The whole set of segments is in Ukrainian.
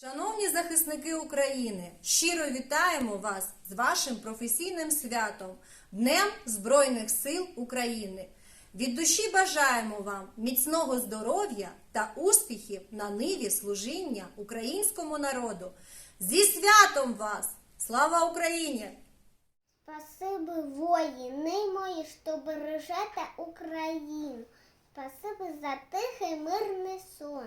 Шановні захисники України, щиро вітаємо вас з вашим професійним святом Днем Збройних сил України. Від душі бажаємо вам міцного здоров'я та успіхів на ниві служіння українському народу. Зі святом вас! Слава Україні! Спасибо, воїни мої, що бережете Україну. Спасибо за тихий мирний сон.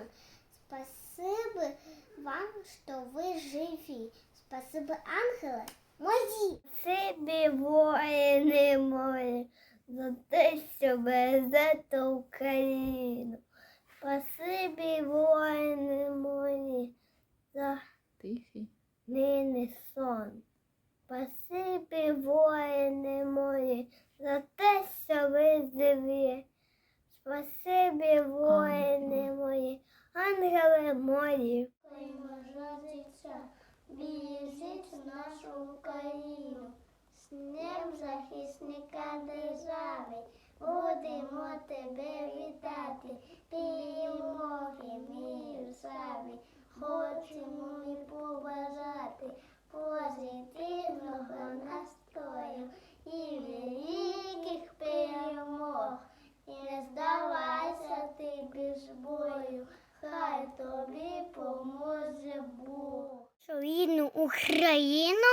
Спасибо вам, що ви живі. Спасибо, ангели мої. Спасибі, воїни мої, за те, що бережете Україну. Спасибі, воїни мої, за Тихий. нині сон. Спасибі, воїни мої, за те, що ви живі. Спасибі, воїни мої, ангели мої. Жодиться, біжить нашу Україну, з ним захисника держави. Будемо тебе вітати, перемоги мій славі. Хочемо Україну,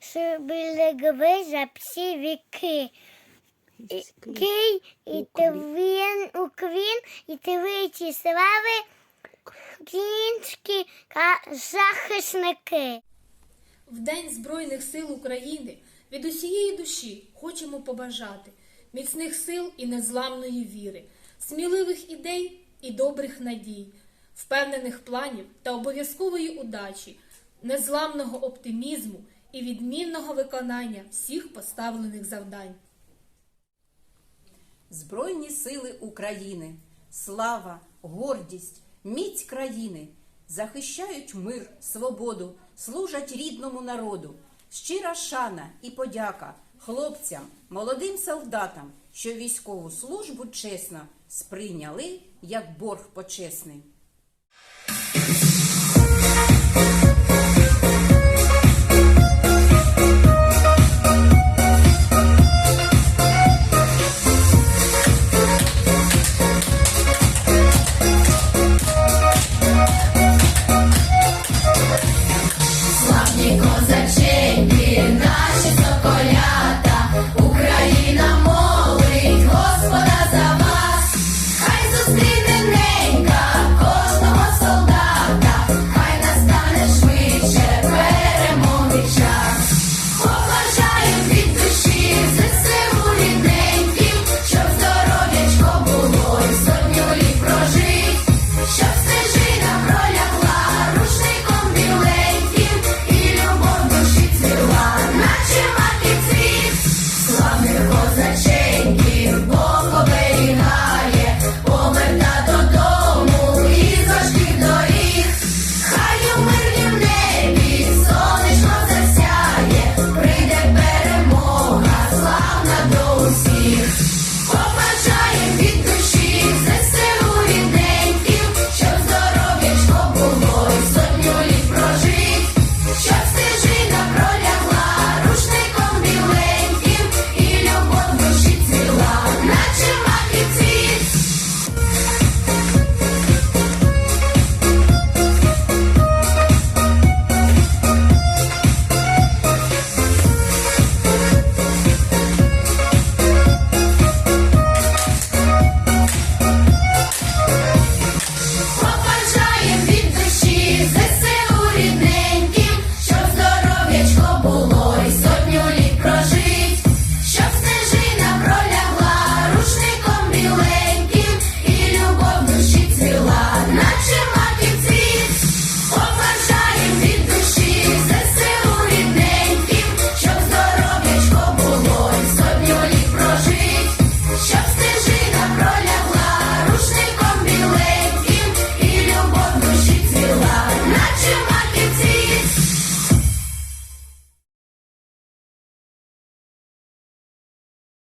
щоб берегли за всі віки. Кий і твін, Укрін, і твічі слави, українські захисники. В День Збройних сил України від усієї душі хочемо побажати міцних сил і незламної віри, сміливих ідей і добрих надій, впевнених планів та обов'язкової удачі, незламного оптимізму і відмінного виконання всіх поставлених завдань. Збройні сили України, слава, гордість, міць країни захищають мир, свободу, служать рідному народу. Щира шана і подяка хлопцям, молодим солдатам, що військову службу чесно сприйняли як борг почесний.